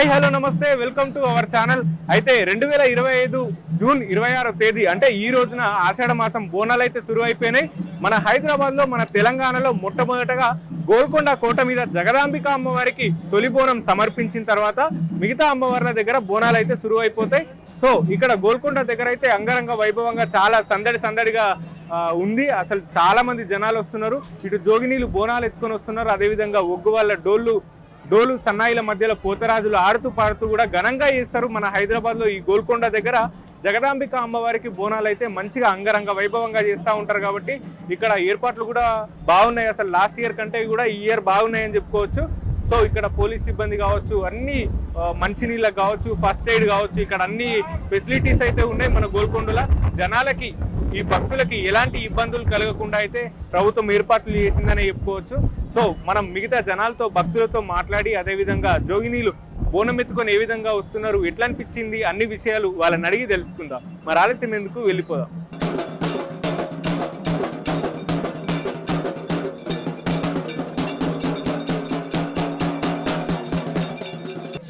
Hi hello namaste. Welcome to our channel. అయితే రెండు వేల ఇరవై ఐదు జూన్ ఇరవై ఆరో తేదీ అంటే ఈ రోజున ఆషాఢ మాసం బోనాలు అయితే శురు అయిపోయినాయి. మన హైదరాబాద్లో మన తెలంగాణలో మొట్టమొదటగా గోల్కొండ కోట మీద జగదాంబిక అమ్మవారికి తొలి బోనం సమర్పించిన తర్వాత మిగతా అమ్మవార్ల దగ్గర బోనాలు అయితే శురు అయిపోతాయి. సో ఇక్కడ గోల్కొండ దగ్గర అయితే అంగరంగ వైభవంగా చాలా సందడి సందడిగా ఉంది. అసలు చాలా మంది జనాలు వస్తున్నారు. ఇటు జోగినీలు బోనాలు ఎత్తుకొని వస్తున్నారు. అదేవిధంగా ఒగ్గు వాళ్ళ డోళ్ళు డోలు సన్నాయిల మధ్యలో పోతరాజులు ఆడుతూ పాడుతూ కూడా ఘనంగా చేస్తారు మన హైదరాబాద్లో ఈ గోల్కొండ దగ్గర. జగదాంబిక అమ్మవారికి బోనాలు అయితే మంచిగా అంగరంగ వైభవంగా చేస్తూ ఉంటారు కాబట్టి ఇక్కడ ఏర్పాట్లు కూడా బాగున్నాయి. అసలు లాస్ట్ ఇయర్ కంటే కూడా ఈ ఇయర్ బాగున్నాయని చెప్పుకోవచ్చు. సో ఇక్కడ పోలీస్ సిబ్బంది కావచ్చు అన్ని మంచినీళ్ళకి కావచ్చు ఫస్ట్ ఎయిడ్ కావచ్చు ఇక్కడ అన్ని ఫెసిలిటీస్ అయితే ఉన్నాయి మన గోల్కొండలో. జనాలకి ఈ భక్తులకి ఎలాంటి ఇబ్బందులు కలగకుండా అయితే ప్రభుత్వం ఏర్పాట్లు చేసిందనే చెప్పుకోవచ్చు. సో మనం మిగతా జనాలతో భక్తులతో మాట్లాడి అదేవిధంగా జోగినీలు బోనం ఎత్తుకొని ఏ విధంగా వస్తున్నారు ఎట్లా అనిపించింది అన్ని విషయాలు వాళ్ళని అడిగి తెలుసుకుందాం. మరి ఆలస్యం ఎందుకు? వెళ్ళిపోదాం.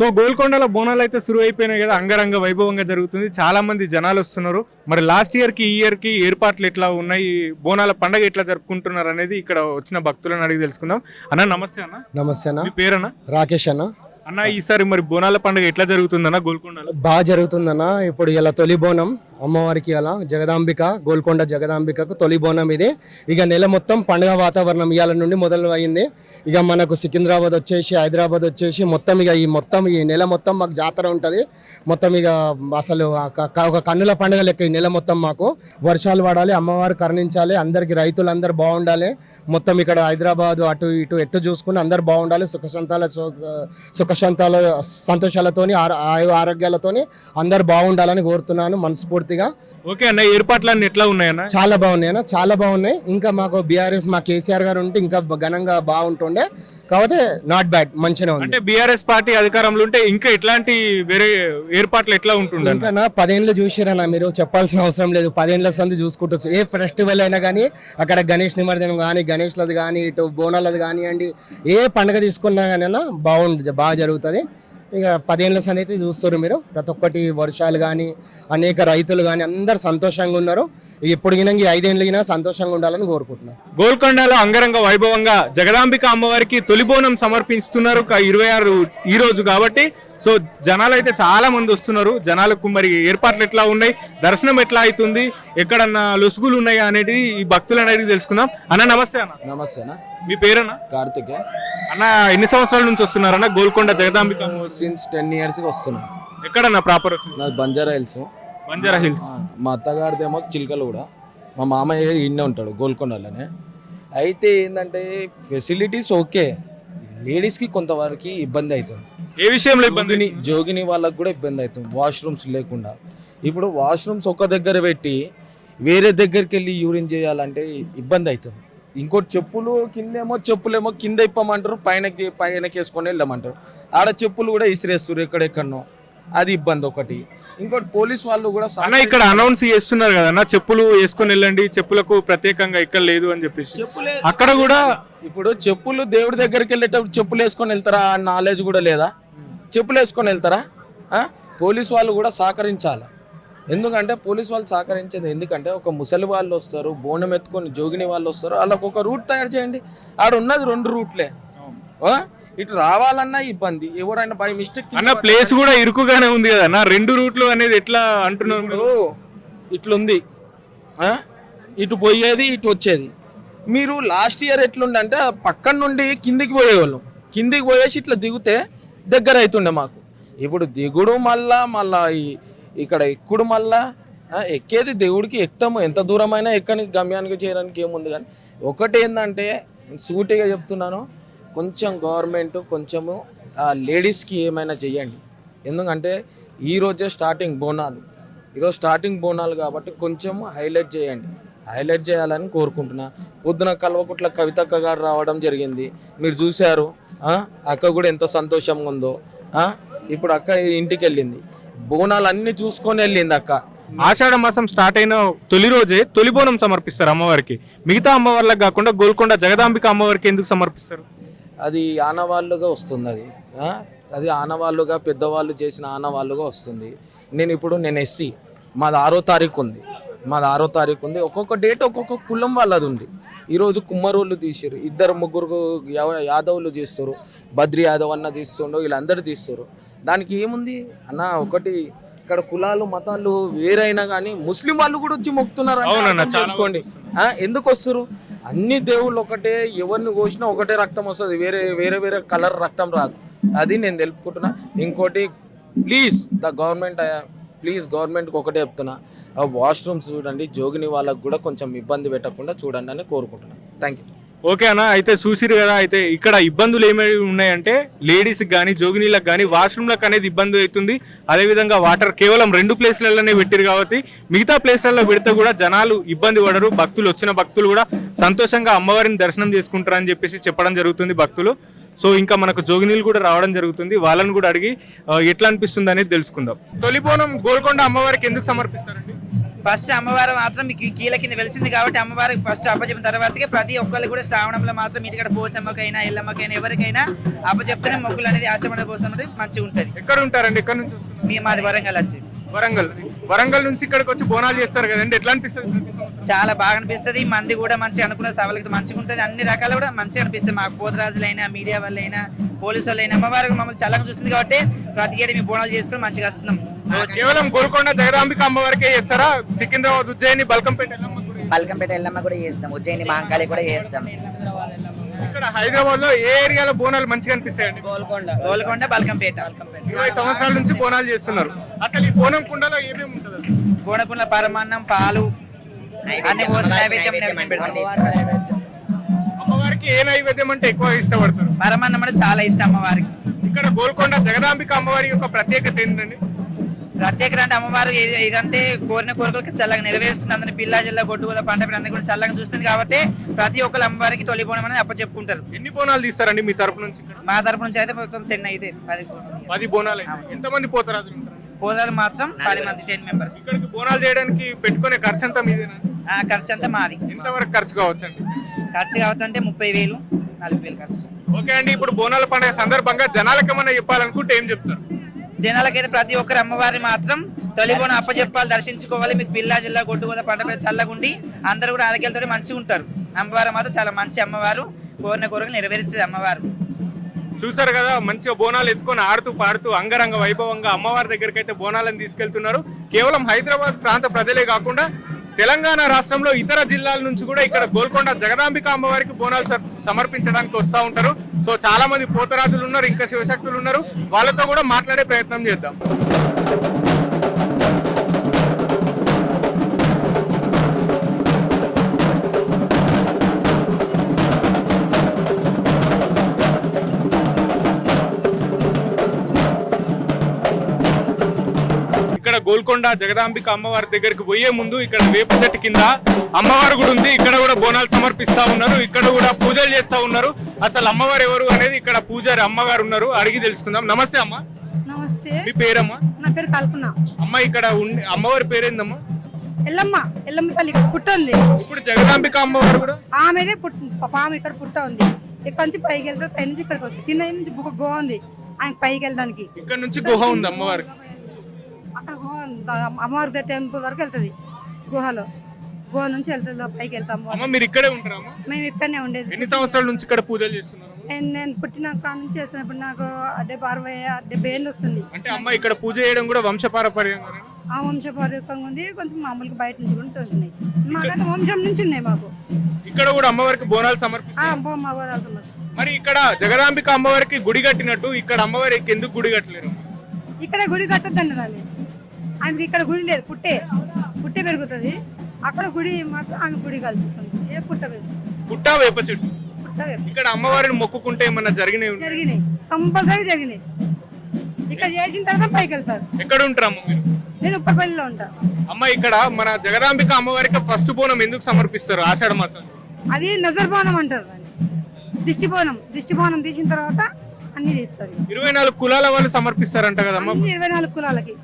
సో గోల్కొండలో బోనాలు అయితే శురు అయిపోయినాయి కదా అంగరంగ వైభవంగా జరుగుతుంది. చాలా మంది జనాలు వస్తున్నారు. మరి లాస్ట్ ఇయర్కి ఈ ఇయర్కి ఏర్పాట్లు ఎట్లా ఉన్నాయి? బోనాల పండగ ఎట్లా జరుపుకుంటున్నారు అనేది ఇక్కడ వచ్చిన భక్తులను అడిగి తెలుసుకుందాం. అన్న నమస్తే అన్న. నమస్తే అన్న. మీ పేరన్న? రాకేష్ అన్న. అన్న ఈసారి మరి బోనాల పండుగ ఎట్లా జరుగుతుందన్న గోల్కొండలో? బాగా జరుగుతుందన్న. ఇప్పుడు ఇలా తొలి బోనం. అమ్మవారికి అలా జగదాంబిక గోల్కొండ జగదాంబికకు తొలి బోనం ఇది. ఇక నెల మొత్తం పండుగ వాతావరణం ఇవాళ నుండి మొదలు అయింది ఇక మనకు సికింద్రాబాద్ వచ్చేసి హైదరాబాద్ వచ్చేసి మొత్తం ఇక ఈ మొత్తం ఈ నెల మొత్తం మాకు జాతర ఉంటుంది. మొత్తం ఇక అసలు ఒక కన్నుల పండుగ లెక్క ఈ నెల మొత్తం మాకు. వర్షాలు పడాలి అమ్మవారు కరుణించాలి అందరికి రైతులందరూ బాగుండాలి. మొత్తం ఇక్కడ హైదరాబాద్ అటు ఇటు ఎటు చూసుకుని అందరు బాగుండాలి. సుఖశాంతాల సుఖశాంతాల సంతోషాలతోని ఆయు ఆరోగ్యాలతోని అందరు బాగుండాలని కోరుతున్నాను. మనస్ఫూర్తి మనస్ఫూర్తిగా ఓకే అన్న ఏర్పాట్లన్నీ ఎట్లా ఉన్నాయన్న? చాలా బాగున్నాయి అన్న చాలా బాగున్నాయి. ఇంకా మాకు బీఆర్ఎస్ మా కేసీఆర్ గారు ఉంటే ఇంకా ఘనంగా బాగుంటుండే. కాకపోతే నాట్ బ్యాడ్ మంచిగా ఉంది. అంటే బీఆర్ఎస్ పార్టీ అధికారంలో ఉంటే ఇంకా ఎట్లాంటి వేరే ఏర్పాట్లు ఎట్లా ఉంటుండే ఇంకా నా పదేళ్ళు చూసిరన్న మీరు చెప్పాల్సిన అవసరం లేదు. పదేళ్ళ సంది చూసుకుంటూ ఏ ఫెస్టివల్ అయినా కానీ అక్కడ గణేష్ నిమజ్జనం కానీ గణేష్లది కానీ ఇటు బోనాలది కానివ్వండి ఏ పండుగ తీసుకున్నా కానీ బాగుంది బాగా జరుగుతుంది. ఇక పదేళ్ళ సంది అయితే చూస్తారు మీరు. ప్రతి ఒక్కటి వర్షాలు కానీ అనేక రైతులు కానీ అందరు సంతోషంగా ఉన్నారు. ఇప్పుడు గిన ఈ ఐదేళ్ళు గిన సంతోషంగా ఉండాలని కోరుకుంటున్నాను గోల్కొండలో అంగరంగ వైభవంగా జగదాంబిక అమ్మవారికి తొలి బోనం సమర్పిస్తున్నారు ఇరవై ఆరు ఈ రోజు కాబట్టి. సో జనాలు అయితే చాలా మంది వస్తున్నారు. జనాలకు మరి ఏర్పాట్లు ఎట్లా ఉన్నాయి? దర్శనం ఎట్లా అవుతుంది ఎక్కడన్నా లొసుగులు ఉన్నాయా అనేది ఈ భక్తులను అడిగి తెలుసుకుందాం. అన్న నమస్తే అన్న. నమస్తేనా మీ పేరన్నా? కార్తికే. అన్న ఎన్ని సంవత్సరాల నుంచి వస్తున్నారన్న? గోల్కొండ జగదాంబిక? సిన్స్ టెన్ ఇయర్స్కి వస్తున్నాం. ఎక్కడన్నా ప్రాపర్ వచ్చింది? నాది బంజారా హిల్స్. బంజారా హిల్స్. మా అత్తగారిదేమో చిలకలు కూడా. మా మామయ్య ఇన్నే ఉంటాడు గోల్కొండలోనే అయితే ఏంటంటే ఫెసిలిటీస్ ఓకే లేడీస్కి కొంతవరకు ఇబ్బంది అవుతుంది. ఏ విషయంలో ఇబ్బంది జోగిని వాళ్ళకి కూడా ఇబ్బంది అవుతుంది వాష్రూమ్స్ లేకుండా. ఇప్పుడు వాష్రూమ్స్ ఒక దగ్గర పెట్టి వేరే దగ్గరికి వెళ్ళి యూరిన్ చేయాలంటే ఇబ్బంది అవుతుంది. ఇంకోటి చెప్పులు కిందేమో చెప్పులేమో కింద ఇప్పమంటారు పైన పైనకి వేసుకొని వెళ్ళమంటారు. ఆడ చెప్పులు కూడా ఇసిరేస్తారు ఎక్కడెక్కడనో. అది ఇబ్బంది ఒకటి. ఇంకోటి పోలీస్ వాళ్ళు కూడా అన్న ఇక్కడ అనౌన్స్ చేస్తున్నారు కదా అన్న చెప్పులు వేసుకొని వెళ్ళండి చెప్పులకు ప్రత్యేకంగా ఇక్కడ లేదు అని చెప్పేసి. చెప్పులే అక్కడ కూడా ఇప్పుడు చెప్పులు దేవుడి దగ్గరికి వెళ్ళేటప్పుడు చెప్పులు వేసుకొని వెళ్తారా? ఆ నాలెడ్జ్ కూడా లేదా? చెప్పులు వేసుకొని వెళ్తారా? ఆ? పోలీస్ వాళ్ళు కూడా సహకరించాలి. ఎందుకంటే పోలీస్ వాళ్ళు సహకరించేది ఎందుకంటే ఒక ముసలి వాళ్ళు వస్తారు బోనం ఎత్తుకొని జోగిని వాళ్ళు వస్తారు వాళ్ళకు ఒక రూట్ తయారు చేయండి. ఆడ ఉన్నది రెండు రూట్లే? ఇటు రావాలన్నా ఇబ్బంది. ఎవరైనా బై మిస్టేక్ అన్న ప్లేస్ కూడా ఇరుకుగానే ఉంది కదా అన్న? రెండు రూట్లు అనేది ఎట్లా అంటున్నారు? ఇట్లుంది? ఇటు పోయేది ఇటు వచ్చేది. మీరు లాస్ట్ ఇయర్ ఎట్లుండే అంటే ఆ పక్కన నుండి కిందికి పోయేవాళ్ళం. కిందికి పోయేసి ఇట్లా దిగితే దగ్గర అవుతుండే మాకు. ఇప్పుడు దిగుడు మళ్ళా మళ్ళా ఇక్కడ ఎక్కుడు మళ్ళా ఎక్కేది దేవుడికి ఎక్కుతాము ఎంత దూరమైనా ఎక్కని గమ్యానికి చేయడానికి ఏముంది కానీ ఒకటి ఏంటంటే సూటిగా చెప్తున్నాను కొంచెం గవర్నమెంట్ కొంచెము లేడీస్కి ఏమైనా చేయండి. ఎందుకంటే ఈరోజే స్టార్టింగ్ బోనాలు. ఈరోజు స్టార్టింగ్ బోనాలు కాబట్టి కొంచెం హైలైట్ చేయండి. హైలైట్ చేయాలని కోరుకుంటున్నా. పొద్దున కల్వకుట్ల కవితక్క గారు రావడం జరిగింది. మీరు చూశారు అక్క కూడా ఎంత సంతోషంగా ఉందో ఇప్పుడు అక్క ఇంటికి వెళ్ళింది. బోనాలు అన్ని చూసుకొని వెళ్ళింది అక్క. ఆషాఢ మాసం స్టార్ట్ అయిన తొలి రోజే తొలి బోనం సమర్పిస్తారు అమ్మవారికి. మిగతా అమ్మవార్లకు కాకుండా గోల్కొండ జగదాంబిక అమ్మవారికి ఎందుకు సమర్పిస్తారు? అది ఆనవాళ్ళుగా వస్తుంది అది? అది ఆనవాళ్ళుగా పెద్దవాళ్ళు చేసిన ఆనవాళ్ళుగా వస్తుంది. నేను ఇప్పుడు నేను ఎస్సీ. మాది ఆరో తారీఖు ఉంది. మాది ఆరో తారీఖు ఉంది. ఒక్కొక్క డేట్ ఒక్కొక్క కులం వాళ్ళది ఉంది. ఈరోజు కుమ్మరోళ్ళు తీసారు ఇద్దరు ముగ్గురు యాదవులు తీస్తారు బద్రి యాదవ్ అన్న తీస్తుండో వీళ్ళందరూ తీస్తారు దానికి ఏముంది? అన్న ఒకటి ఇక్కడ కులాలు మతాలు వేరైనా కానీ ముస్లిం వాళ్ళు కూడా వచ్చి మొక్కుతున్నారు చేసుకోండి. ఎందుకు వస్తారు అన్ని దేవుళ్ళు ఒకటే ఎవరిని కోసినా ఒకటే రక్తం వస్తుంది. వేరే వేరే వేరే కలర్ రక్తం రాదు. అది నేను తెలుపుకుంటున్నా. ఇంకోటి ప్లీజ్ ద గవర్నమెంట్ ప్లీజ్ గవర్నమెంట్కి ఒకటే చెప్తున్నా. వాష్రూమ్స్ చూడండి జోగిని వాళ్ళకు కూడా కొంచెం ఇబ్బంది పెట్టకుండా చూడండి అని కోరుకుంటున్నాను థ్యాంక్ యూ ఓకే అన్న అయితే చూసిరు కదా అయితే ఇక్కడ ఇబ్బందులు ఏమేమి ఉన్నాయంటే లేడీస్కి కానీ జోగినీళ్ళకి కానీ వాష్రూమ్లకు అనేది ఇబ్బంది అవుతుంది. అదేవిధంగా వాటర్ కేవలం రెండు ప్లేస్లలోనే పెట్టిరు కాబట్టి మిగతా ప్లేస్లలో పెడితే కూడా జనాలు ఇబ్బంది పడరు. భక్తులు వచ్చిన భక్తులు కూడా సంతోషంగా అమ్మవారిని దర్శనం చేసుకుంటారని చెప్పేసి చెప్పడం జరుగుతుంది భక్తులు. సో ఇంకా మనకు జోగినీలు కూడా రావడం జరుగుతుంది. వాళ్ళని కూడా అడిగి ఎట్లా అనిపిస్తుంది అనేది తెలుసుకుందాం. తొలిపోనం గోల్కొండ అమ్మవారికి ఎందుకు సమర్పిస్తారు? ఫస్ట్ అమ్మవారు మాత్రం మీకు కీల కింద వెలిసింది కాబట్టి అమ్మవారికి ఫస్ట్ అప్పచెప్పిన తర్వాతకే ప్రతి ఒక్కళ్ళు కూడా శ్రావణంలో మాత్రం ఇంటికడ పోచమ్మకైనా ఎల్లమ్మకైనా ఎవరికైనా అప్పచెప్తేనే మొక్కులు అనేది ఆశపడ కోసం మంచిగా ఉంటుంది. ఎక్కడ ఉంటారండి? ఎక్కడ నుంచి? మీ మాది వరంగల్ వచ్చేసి. వరంగల్. వరంగల్ నుంచి ఇక్కడికి వచ్చి బోనాలు చేస్తారు కదండి. ఎట్లా అనిపిస్తుంది? చాలా బాగా అనిపిస్తుంది. మంది కూడా మంచిగా అనుకున్న సభలకి మంచిగా ఉంటుంది. అన్ని రకాలు కూడా మంచిగా అనిపిస్తుంది మాకు పోతరాజులైనా మీడియా వాళ్ళైనా పోలీసు వాళ్ళైనా అమ్మవారు మమ్మల్ని చల్లగా చూస్తుంది కాబట్టి ప్రతి ఏడు మేము బోనాలు చేసుకుని మంచిగా వస్తున్నాం. కేవలం గోల్కొండ జగదాంబిక అమ్మవారికే చేస్తారా? సికింద్రాబాద్ ఉజ్జయిని బల్కంపేట ఎల్లమ్మ కూడా చేస్తారా? బల్కంపేట ఎల్లమ్మ కూడా చేస్తాం. ఉజ్జయిని మహంకాళి కూడా చేస్తాం. ఇక్కడ హైదరాబాద్లో ఏ ఏరియాలో బోనాలు మంచిగా అనిపిస్తాయండి? గోల్కొండ. బల్కంపేట. ఇరవై సంవత్సరాల నుంచి బోనాలు చేస్తున్నారు. అసలు ఈ బోనం కుండలో ఏమేమి ఉంటుంది? గోడకుండ పరమాన్నం పాలు అన్ని అమ్మవారికి ఏ నైవేద్యం అంటే ఎక్కువ ఇష్టపడతారు? పరమాన్నం అంటే చాలా ఇష్టం అమ్మవారికి. ఇక్కడ గోల్కొండ జగదాంబిక అమ్మవారి యొక్క ప్రత్యేకత ఏంటండి? ప్రత్యేకత అంటే అమ్మవారు ఇది- ఇదంటే కోరిన కోరికలకు చల్లగా నెరవేరుస్తుంది. అందరిని పిల్ల జిల్లా కొట్టు కూడా పంట అందరినీ కూడా చల్లగా చూస్తుంది కాబట్టి ప్రతి ఒక్కరు అమ్మవారికి తొలిపోవడం అనేది అప్పచెప్పుకుంటారు. ఎన్ని బోనాలు తీస్తారండి మీ తరపు నుంచి మా తరపు నుంచి అయితే మొత్తం టెన్ అయితే పది పది బోనాలు. ఎంతమంది పోతారాజులు ఉంటారు పోదాలు మాత్రం పది మంది టెన్ మెంబర్స్ ఇక్కడికి బోనాలు చేయడానికి పెట్టుకునే ఖర్చు అంతా మీదేనా? ఆ ఖర్చు అంతా మాది. ఎంతవరకు ఖర్చు కావచ్చండి? ఖర్చు కావద్దంటే ముప్పై వేలు నలభై వేలు ఖర్చు. ఓకే అండి ఇప్పుడు బోనాల పండుగ సందర్భంగా జనాలకు ఏమన్నా చెప్పాలనుకుంటే ఏం చెప్తారు? జనాలకైతే ప్రతి ఒక్కరు అమ్మవారిని మాత్రం తొలిపోన అప్పచెప్పాలి దర్శించుకోవాలి. మీకు పిల్లా జిల్లా కొట్టు కూడా పంట మీద చల్లగుండి అందరూ కూడా ఆరోగ్యాలతో మంచిగా ఉంటారు. అమ్మవారు మాత్రం చాలా మంచి అమ్మవారు. కోరిన కోరికలు నెరవేర్చేది అమ్మవారు. చూసారు కదా మంచిగా బోనాలు ఎత్తుకొని ఆడుతూ పాడుతూ అంగరంగ వైభవంగా అమ్మవారి దగ్గరికి అయితే బోనాలను తీసుకెళ్తున్నారు. కేవలం హైదరాబాద్ ప్రాంత ప్రజలే కాకుండా తెలంగాణ రాష్ట్రంలో ఇతర జిల్లాల నుంచి కూడా ఇక్కడ గోల్కొండ జగదాంబిక అమ్మవారికి బోనాలు సర్- సమర్పించడానికి వస్తూ ఉంటారు. సో చాలా మంది పోతరాజులు ఉన్నారు ఇంకా శివశక్తులు ఉన్నారు. వాళ్ళతో కూడా మాట్లాడే ప్రయత్నం చేద్దాం. గోల్కొండ జగదాంబిక అమ్మవారి దగ్గరికి పోయే ముందు ఇక్కడ వేప చెట్టు కింద అమ్మవారు కూడా ఉంది. ఇక్కడ కూడా బోనాలు సమర్పిస్తా ఉన్నారు. ఇక్కడ కూడా పూజలు చేస్తా ఉన్నారు. అసలు అమ్మవారు ఎవరు అనేది ఇక్కడ పూజారి అమ్మగారు ఉన్నారు. అడిగి తెలుసుకుందాం. నమస్తే అమ్మ. నమస్తే. మీ పేరమ్మా? నా పేరు కల్పన. అమ్మ ఇక్కడ ఉండి అమ్మవారి పేరేందమ్మా? ఎల్లమ్మ. ఎల్లమ్మ తల్లి ఇక్కడ పుట్ట ఉంది ఇప్పుడు జగదాంబిక అమ్మవారు కూడా? ఆమెదే పుట్ట పాప ఆమె ఇక్కడ పుట్ట ఉంది ఇక్కడ నుంచి పైకి వెళ్తే పై నుంచి ఇక్కడికి వస్తుంది. కింద నుంచి ఒక గో ఉంది. ఆయన పైకి వెళ్ళడానికి. ఇక్కడ నుంచి గుహ ఉంది అమ్మవారి అక్కడ అమ్మవారి టెంపుల్ వరకు వెళ్తుంది. గుహలో. గుహ నుంచి వెళ్తుంది పైకి వెళ్తాం అమ్మవారు అమ్మ మీరు ఇక్కడే ఉంటారా అమ్మ? మేము ఇక్కడనే ఉండేది. ఎన్ని సంవత్సరాల నుంచి ఇక్కడ పూజలు చేస్తున్నారు? నేను- పుట్టిన కాడ నుంచి చేస్తున్నప్పుడు నాకు డెబ్బై అరవై డెబ్బై ఏళ్ళు వస్తుంది. అంటే అమ్మ ఇక్కడ పూజ చేయడం కూడా వంశపారపర్యంగా ఆ వంశపారకంగా ఉంది. కొంచెం మామూలుగా బయట నుంచి కూడా చూస్తున్నాయి. మాకంటే వంశం నుంచి ఉన్నాయి మాకు. ఇక్కడ కూడా అమ్మవారికి బోనాలు సమర్పిస్తారు? సమస్య మరి ఇక్కడ జగదాంబిక అమ్మవారికి గుడి కట్టినట్టు ఇక్కడ అమ్మవారికి ఎందుకు గుడి కట్టలేరు? ఇక్కడ గుడి కట్టద్దండి ఆమె ఆమెకి ఇక్కడ గుడి లేదు పుట్టే. పుట్టే పెరుగుతుంది. అక్కడ గుడి మాత్రం ఆమె గుడి కలుసుకుంది. ఏ పుట్ట పెరుగుతుంది పుట్ట వేప చెట్టు. పుట్ట పెరుగుతుంది ఇక్కడ అమ్మవారిని మొక్కుకుంటే ఏమన్నా జరిగినవి ఉన్నాయా? జరిగినాయి. కంపల్సరీ జరిగినాయి. ఇక్కడ చేసిన తర్వాత పైకి వెళ్తారు. ఎక్కడ ఉంటారు అమ్మ మీరు? నేను ఉప్పపల్లిలో ఉంటా. అమ్మ ఇక్కడ మన జగదాంబిక అమ్మవారికి ఫస్ట్ బోనం ఎందుకు సమర్పిస్తారు? ఆషాఢ మాసం. అది నజర్ బోనం అంటారు దాన్ని. దిష్టి బోనం. దిష్టి బోనం తీసిన తర్వాత అన్ని తీస్తారు. ఇరవై నాలుగు కులాల వాళ్ళు సమర్పిస్తారంట కదమ్మ? అన్ని ఇరవై నాలుగు కులాలకి.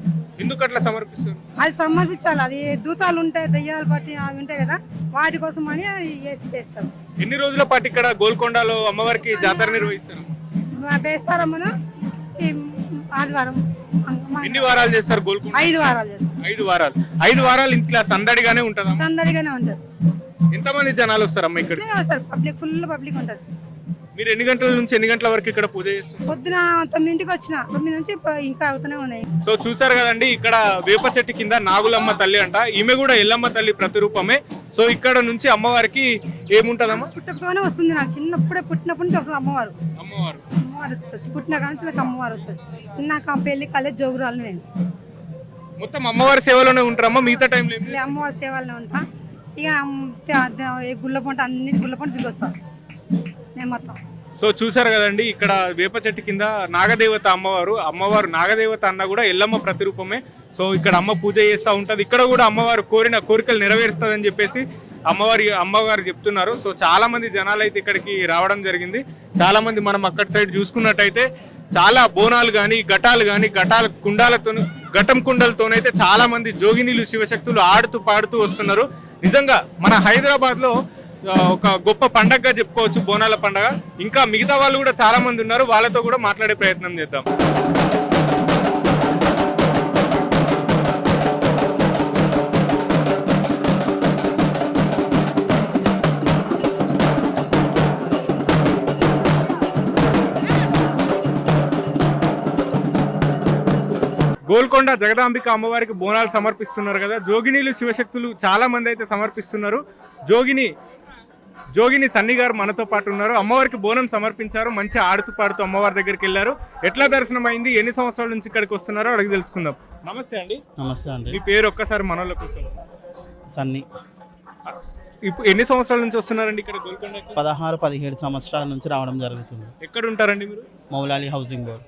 ఎందుకు అట్లా సమర్పిస్తారు అది సమర్పించాలి. అది దూతాలు ఉంటాయి దయ్యాలు పట్టి అవి ఉంటాయి కదా వాటి కోసం అని చేస్తారు. ఎన్ని రోజుల పాటు ఇక్కడ గోల్కొండలో అమ్మవారికి జాతర నిర్వహిస్తారు? వేస్తారమ్మను ఆదివారం. ఎన్ని వారాలు చేస్తారు గోల్కొండ ఐదు వారాలు చేస్తాం ఐదు వారాలు. ఐదు వారాలు ఇంట్లో సందడిగానే ఉంటుందా? సందడిగానే ఉంటుంది. ఎంతమంది జనాలు వస్తారమ్మా ఇక్కడ ఇట్లనే వస్తారు. పబ్లిక్ ఫుల్ పబ్లిక్ ఉంటుంది. మీరు ఎన్ని గంటల నుంచి ఎన్ని గంటల వరకు ఇక్కడ పూజ చేస్తున్నారు? పొద్దున తొమ్మిదింటికి వచ్చిన. తొమ్మిది నుంచి ప- ఇంకా అవుతూనే ఉన్నాయి. సో చూసారు కదండి ఇక్కడ వేప చెట్టు కింద నాగులమ్మ తల్లి అంట. ఈమె కూడా ఎల్లమ్మ తల్లి ప్రతిరూపమే. సో ఇక్కడ నుంచి అమ్మవారికి ఏముంటదమ్మా? పుట్టకతోనే వస్తుంది నాకు. చిన్నప్పుడే పుట్టినప్పటి నుంచి వస్తుంది అమ్మవారు. అమ్మవారు. అమ్మవారు వచ్చి పుట్టిన కాడ నుంచి నాకు అమ్మవారు వస్తుంది. నాకు ఆ పెళ్ళి కళ్ళే జోగురాలు నేను. మొత్తం అమ్మవారి సేవలోనే ఉంటారమ్మా? మిగతా టైంలో ఏం లేదు. అమ్మవారి సేవల్లో ఉంటా. ఇక అమ్- త- గుళ్ళ పంట అన్ని గుళ్ళ పంట తిరిగి వస్తాను నేను మొత్తం సో చూసారు కదండి ఇక్కడ వేప చెట్టు కింద నాగదేవత అమ్మవారు అమ్మవారు నాగదేవత అన్న కూడా ఎల్లమ్మ ప్రతిరూపమే. సో ఇక్కడ అమ్మ పూజ చేస్తూ ఉంటుంది. ఇక్కడ కూడా అమ్మవారు కోరిన కోరికలు నెరవేరుస్తుందని చెప్పేసి అమ్మవారి అమ్మవారు చెప్తున్నారు. సో చాలా మంది జనాలు అయితే ఇక్కడికి రావడం జరిగింది. చాలా మంది మనం అక్కడ సైడ్ చూసుకున్నట్టయితే చాలా బోనాలు కానీ ఘటాలు కానీ ఘటాల కుండాలతో ఘటం కుండలతోనైతే చాలా మంది జోగినీలు శివశక్తులు ఆడుతూ పాడుతూ వస్తున్నారు. నిజంగా మన హైదరాబాద్లో ఒక గొప్ప పండగగా చెప్పుకోవచ్చు బోనాల పండగ. ఇంకా మిగతా వాళ్ళు కూడా చాలా మంది ఉన్నారు వాళ్ళతో కూడా మాట్లాడే ప్రయత్నం చేద్దాం. గోల్కొండ జగదాంబిక అమ్మవారికి బోనాలు సమర్పిస్తున్నారు కదా. జోగినీలు శివశక్తులు చాలా మంది అయితే సమర్పిస్తున్నారు. జోగిని జోగిని సన్ని గారు మనతో పాటు ఉన్నారు. అమ్మవారికి బోనం సమర్పించారు. మంచి ఆడుతూ పాడుతూ అమ్మవారి దగ్గరికి వెళ్ళారు. ఎట్లా దర్శనం అయింది ఎన్ని సంవత్సరాల నుంచి ఇక్కడికి వస్తున్నారో అడిగి తెలుసుకుందాం. నమస్తే అండి. నమస్తే అండి. మీ పేరు ఒక్కసారి మనలో కోసం. సన్ని. ఇప్పుడు ఎన్ని సంవత్సరాల నుంచి వస్తున్నారండి ఇక్కడ గోల్కొండకి? పదహారు పదిహేడు సంవత్సరాల నుంచి రావడం జరుగుతుంది. ఎక్కడ ఉంటారండి మీరు? Moulali housing board.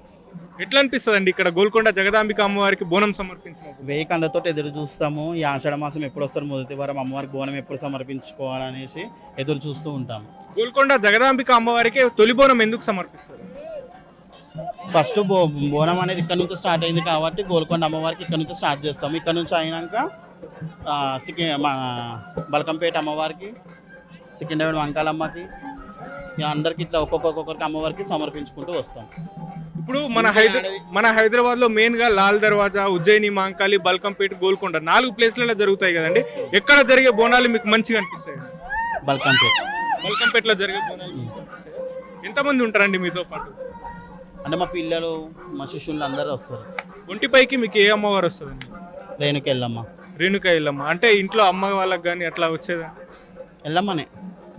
ఎట్లా అనిపిస్తుంది ఇక్కడ గోల్కొండ జగదాంబిక అమ్మవారికి బోనం సమర్పించినప్పుడు వెయ్యి ఎదురు చూస్తాము. ఈ ఆషాఢ మాసం ఎప్పుడు వస్తారు? మొదటి వారం అమ్మవారికి బోనం ఎప్పుడు సమర్పించుకోవాలనేసి ఎదురు చూస్తూ ఉంటాము. గోల్కొండ జగదాంబిక అమ్మవారికి తొలి బోనం ఎందుకు సమర్పిస్తారు? ఫస్ట్ బో బోనం అనేది ఇక్కడ నుంచి స్టార్ట్ అయింది కాబట్టి గోల్కొండ అమ్మవారికి ఇక్కడ నుంచి స్టార్ట్ చేస్తాము. ఇక్కడ నుంచి అయినాక సికి మన బల్కంపేట అమ్మవారికి సికింద్రాబాద్ వంకాలమ్మకి అందరికి ఇట్లా ఒక్కొక్క ఒక్కొక్కరికి అమ్మవారికి సమర్పించుకుంటూ వస్తాం. ఇప్పుడు మన హైదరా మన హైదరాబాద్లో మెయిన్గా లాల్ దర్వాజా ఉజ్జయిని మాంకాలి బల్కంపేట గోల్కొండ నాలుగు ప్లేస్లలో జరుగుతాయి కదండి. ఎక్కడ జరిగే బోనాలు మీకు మంచిగా అనిపిస్తాయి? బల్కంపేట. బల్కంపేటలో జరిగే బోనాలు అనిపిస్తాయా? ఎంతమంది ఉంటారండి మీతో పాటు? అంటే మా పిల్లలు మా శిష్యులు అందరూ వస్తారు. ఒంటిపైకి మీకు ఏ అమ్మవారు వస్తుందండి? రేణుకి వెళ్ళమ్మ రేణుక ఇల్లమ్మ అంటే ఇంట్లో అమ్మ వాళ్ళకి కానీ అట్లా వచ్చేదండి వెళ్ళమ్మనే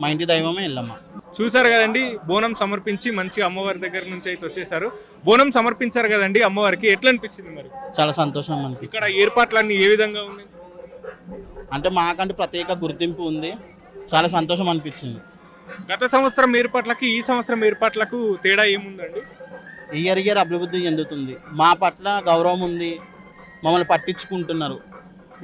మా ఇంటి దైవమే వెళ్ళమ్మ చూసారు కదండి బోనం సమర్పించి మంచిగా అమ్మవారి దగ్గర నుంచి అయితే వచ్చేసారు బోనం సమర్పించారు కదండి అమ్మవారికి ఎట్లా అనిపించింది మరి? చాలా సంతోషం అనిపించింది. ఇక్కడ ఏర్పాట్లన్నీ ఏ విధంగా ఉన్నాయి? అంటే మాకంటే ప్రత్యేక గుర్తింపు ఉంది. చాలా సంతోషం అనిపించింది. గత సంవత్సరం ఏర్పాట్లకి ఈ సంవత్సరం ఏర్పాట్లకు తేడా ఏముందండి? ఇయర్ ఇయర్ అభివృద్ధి చెందుతుంది. మా పట్ల గౌరవం ఉంది. మమ్మల్ని పట్టించుకుంటున్నారు.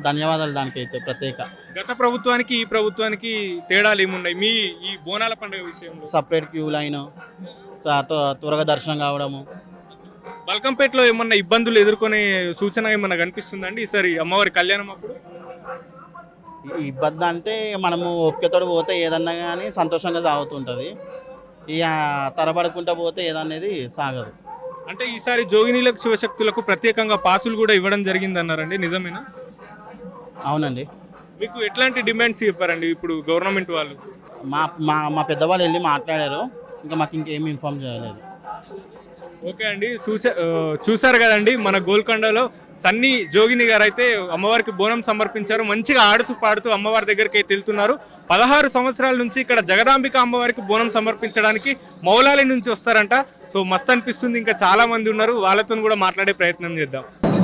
ధన్యవాదాలు దానికైతే ప్రత్యేక. గత ప్రభుత్వానికి ఈ ప్రభుత్వానికి తేడాలు ఏమున్నాయి? మీ ఈ బోనాల పండుగ విషయంలో? సపరేట్ క్యూ లైన్ త్వరగా దర్శనం కావడము. బల్కంపేటలో ఏమన్నా ఇబ్బందులు ఎదుర్కొనే సూచన ఏమన్నా కనిపిస్తుందండి ఈసారి అమ్మవారి కళ్యాణం అప్పుడు? ఈ ఇబ్బంది అంటే మనము ఓపికతో పోతే ఏదన్నా కానీ సంతోషంగా సాగుతుంటుంది. ఇక తరబడుకుంటా పోతే ఏదనేది సాగదు. అంటే ఈసారి జోగినీలకు శివశక్తులకు ప్రత్యేకంగా పాసులు కూడా ఇవ్వడం జరిగింది అన్నారండి నిజమేనా? అవునండి. మీకు ఎట్లాంటి డిమాండ్స్ చెప్పారండి ఇప్పుడు గవర్నమెంట్ వాళ్ళు? మా మా మా పెద్దవాళ్ళు వెళ్ళి మాట్లాడారు. ఇంకా మాకు ఇంకేం ఇన్ఫామ్ చేయలేదు. ఓకే అండి. ఆ, చూసారు కదండి మన గోల్కొండలో సన్నీ జోగిని గారు అయితే అమ్మవారికి బోనం సమర్పించారు. మంచిగా ఆడుతూ పాడుతూ అమ్మవారి దగ్గరికి అయితే వెళ్తున్నారు. పదహారు సంవత్సరాల నుంచి ఇక్కడ జగదాంబిక అమ్మవారికి బోనం సమర్పించడానికి మౌలాలి నుంచి వస్తారంట. సో మస్త్ అనిపిస్తుంది. ఇంకా చాలా మంది ఉన్నారు. వాళ్ళతో కూడా మాట్లాడే ప్రయత్నం చేద్దాం.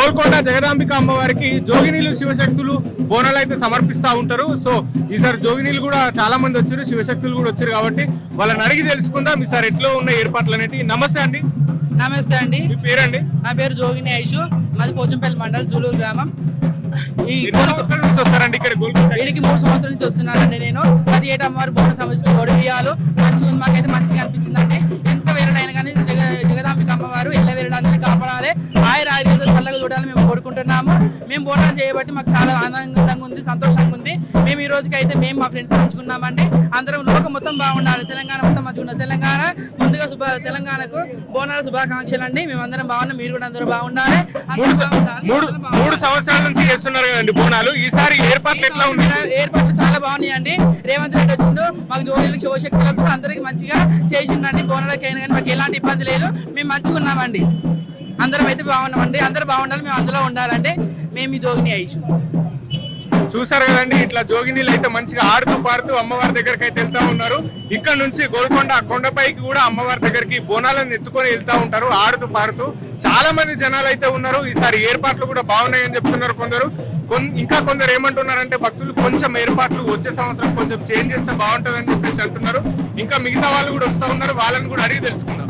గోల్కొండ జగదాంబిక అమ్మవారికి జోగినీలు శివశక్తులు బోనాలు అయితే సమర్పిస్తూ ఉంటారు. సో ఈసారి జోగినీలు కూడా చాలా మంది వచ్చారు శివశక్తులు కూడా వచ్చారు కాబట్టి వాళ్ళని అడిగి తెలుసుకుందాం. ఈసారి ఎట్లా ఉన్న ఏర్పాట్లు అనేవి నమస్తే అండి. నమస్తే అండి. మీ పేరండి? నా పేరు జోగిని ఐషు. మాది పోచంపల్లి మండల్ జూలూరు గ్రామం. ఈ వస్తారండి ఇక్కడ వీడికి మూడు సంవత్సరాల నుంచి వస్తున్నానండి నేను. ప్రతి ఏటా అమ్మవారి బోనం సంబంధించిన ఒడి బియ్యాలు. మంచిగా మాకైతే మంచిగా అనిపించిందండి. ఎంత వేరేడైనా కానీ జగ జగదాంబిక అమ్మవారు ఎల్ల వేరేడందరినీ కాపాడాలి ఆయన ఆయన చల్లగా చూడాలని మేము కోరుకుంటున్నాము. మేము బోనాలు చేయబట్టి మాకు చాలా ఆనందంగా ఉంది సంతోషంగా ఉంది. మేము ఈ రోజుకి అయితే మేము మా ఫ్రెండ్స్ పంచుకున్నామండి. అందరం లోకం మొత్తం బాగుండాలి. తెలంగాణ మొత్తం ఉండాలి. తెలంగాణ ముందుగా శుభ తెలంగాణకు బోనాల శుభాకాంక్షలు అండి. మేము అందరం బాగున్నాం. మీరు కూడా అందరూ బాగుండాలి. మూడు సంవత్సరాల నుంచి చేస్తున్నారు కదండి బోనాలు. ఈసారి ఏర్పాట్లు ఎట్లా ఉంది ఏర్పాట్లు చాలా బాగున్నాయండి. రేవంత్ రెడ్డి వచ్చిండు. మాకు జోడీలకు శివశక్తులకు అందరికి మంచిగా చేసిండండి బోనాలకి అయినా కానీ మాకు ఎలాంటి ఇబ్బంది లేదు. మేము మంచిగా ఉన్నామండి అందరం అయితే బాగున్నామండి. అందరూ బాగుండాలి మేము అందులో ఉండాలంటే మేము ఈ జోగిని ఐషు చూసారు కదండి ఇట్లా జోగినీళ్ళు అయితే మంచిగా ఆడుతూ పాడుతూ అమ్మవారి దగ్గరికి అయితే వెళ్తా ఉన్నారు. ఇక్కడ నుంచి గోల్కొండ కొండపైకి కూడా అమ్మవారి దగ్గరికి బోనాలను ఎత్తుకొని వెళ్తా ఉంటారు ఆడుతూ పాడుతూ. చాలా మంది జనాలు అయితే ఉన్నారు ఈసారి ఏర్పాట్లు కూడా బాగున్నాయని చెప్తున్నారు కొందరు. ఇంకా కొందరు ఏమంటున్నారంటే భక్తులు కొంచెం ఏర్పాట్లు వచ్చే సంవత్సరం కొంచెం చేంజ్ చేస్తే బాగుంటుందని చెప్పేసి అంటున్నారు. ఇంకా మిగతా వాళ్ళు కూడా వస్తూ ఉన్నారు వాళ్ళని కూడా అడిగి తెలుసుకుందాం.